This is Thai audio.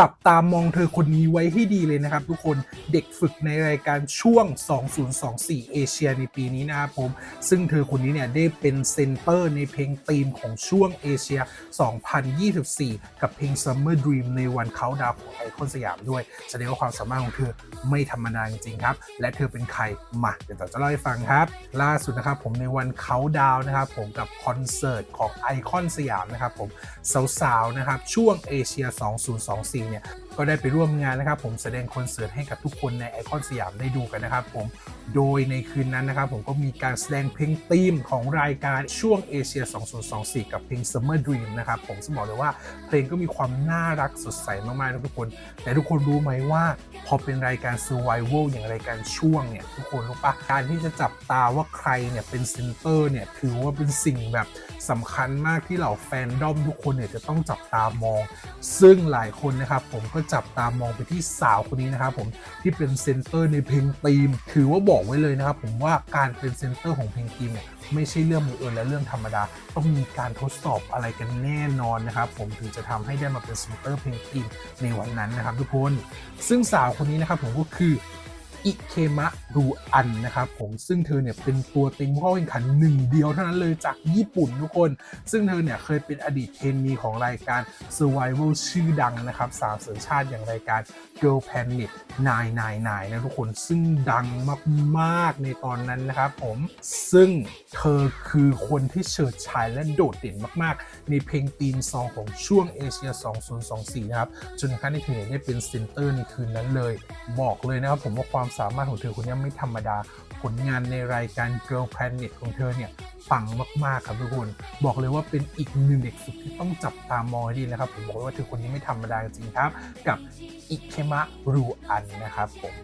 จับตามองเธอคนนี้ไว้ให้ดีเลยนะครับทุกคนเด็กฝึกในรายการช่วง 2024 เอเชียในปีนี้นะครับผม ซึ่งเธอคนนี้เนี่ยได้เป็นเซนเตอร์ในเพลงธีมของช่วงเอเชีย 2024 กับเพลง Summer Dream ในวันเขาดาวของไอคอนสยามด้วย แสดงว่าความสามารถของเธอไม่ธรรมดาจริงๆครับ และเธอเป็นใครมาเดี๋ยวต่อจะเล่าให้ฟังครับ ล่าสุดนะครับผมในวันเขาดาวนะครับผมกับคอนเสิร์ตของไอคอนสยามนะครับผมสาวๆนะครับช่วงเอเชีย 2024เนี่ยก็ได้ไปร่วมงานนะครับ ผมแสดงคอนเสิร์ตให้กับทุกคนในไอคอนสยามได้ดูกันนะครับผมโดยในคืนนั้นนะครับ ผมก็มีการแสดงเพลงธีมของรายการช่วงเอเชีย 2024 กับเพลง Summer Dream นะครับ ผมจะบอกเลยว่าเพลงก็มีความน่ารักสดใสมากๆนะทุกคน แต่ทุกคนรู้ไหมว่าพอเป็นรายการ Survival อย่างรายการช่วงเนี่ยทุกคนรู้ปะการที่จะจับตาว่าใครเนี่ยเป็นเซนเตอร์เนี่ยถือว่าเป็นสิ่งแบบสำคัญมากที่เหล่าแฟนดอมทุกคนเนี่ยจะต้องจับตามอง ซึ่งหลายคนนะครับผมก็จับตามองไปที่สาวคนนี้นะครับผมที่เป็นเซนเตอร์ในเพลงตีม ถือว่าบอกไว้เลยนะครับผมว่าการเป็นเซนเตอร์ของเพลงตีมเนี่ยไม่ใช่เรื่องมือเอิญและเรื่องธรรมดา ต้องมีการทดสอบอะไรกันแน่นอนนะครับ ผมถึงจะทำให้ได้มาเป็นเซนเตอร์เพลงตีมในวันนั้นนะครับทุกคน ซึ่งสาวคนนี้นะครับผมก็คือ อิเคมะรูอันนะครับผมซึ่งเธอเนี่ยเป็นตัวเต็งผู้เข้าแข่งขันหนึ่งเดียวเท่านั้นเลยจากญี่ปุ่นทุกคน ซึ่งเธอเนี่ยเคยเป็นอดีตเทนนีของรายการ Survival ชื่อดังนะครับสามสัญชาติอย่างรายการ Girl Planet 999นะทุกคนซึ่งดังมากๆในตอนนั้นนะครับผมซึ่งเธอคือคนที่เฉิดฉายและโดดเด่นมากๆ ในเพลงตีนซองของช่วงเอเชีย 2024 นะครับ จนกระทั่งที่เธอได้เป็นเซนเตอร์ในคืนนั้นเลยบอกเลยนะครับผมว่าความสามารถของเธอคนนี้ไม่ธรรมดา ผลงานในรายการ Girl Planet ของเธอเนี่ยปังมาก ๆ ครับทุกคน บอกเลยว่าเป็นอีกหนึ่งเด็กสุดที่ต้องจับตามองให้ดีนะครับ ผมบอกเลยว่าเธอคนนี้ไม่ธรรมดาจริงครับ กับอิเคมะรูอันนะครับผม